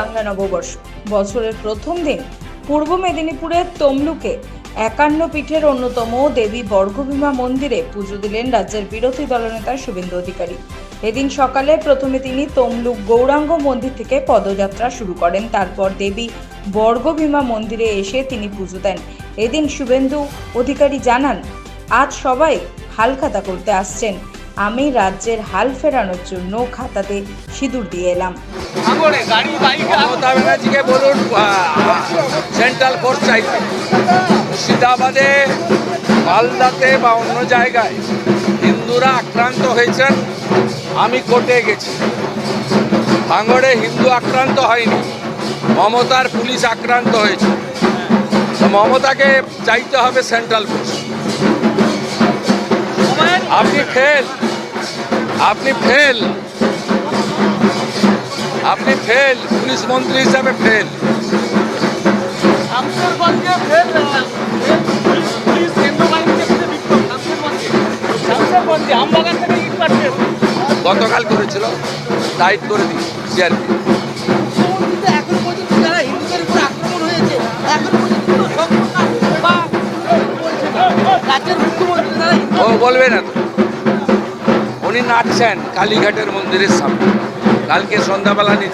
বাংলা নববর্ষ। বছরের প্রথম দিন পূর্ব মেদিনীপুরের তমলুকে একান্ন পীঠের অন্যতম দেবী বর্গভীমা মন্দিরে পুজো দিলেন রাজ্যের বিরোধী দলনেতা শুভেন্দু অধিকারী। এদিন সকালে প্রথমে তিনি তমলুক গৌরাঙ্গ মন্দির থেকে পদযাত্রা শুরু করেন। তারপর দেবী বর্গভীমা মন্দিরে এসে তিনি পুজো দেন। এদিন শুভেন্দু অধিকারী জানান, আজ সবাই হালখাতা করতে আসছেন। আমি রাজ্যের হাল ফেরানোর জন্য খাতাতে সিঁদুর দিয়ে এলাম। মমতা ব্যানার্জিকে বলুন সেন্ট্রাল ফোর্স চাইতে মুর্শিদাবাদে মালদাতে বা অন্য জায়গায় হিন্দুরা আক্রান্ত হয়েছেন আমি কোর্টে গেছি। ভাঙড়ে হিন্দু আক্রান্ত হয়নি মমতার পুলিশ আক্রান্ত হয়েছে। মমতাকে চাইতে হবে সেন্ট্রাল ফোর্স আপনি ফেল আপনি ফেল আপনি ফেল পুলিশ মন্ত্রী হিসাবে ফেল গতকাল করেছিল। টাইট করে দিই সিআরপি। এখন পর্যন্ত যারা হিন্দুদের উপর আক্রমণ হয়েছে এখন পর্যন্ত। রাজ্যের মুখ্যমন্ত্রী ও বলবে না তো। উনি নাচছেন কালীঘাটের মন্দিরের সামনে। কালকে সন্ধ্যাবেলা নিচে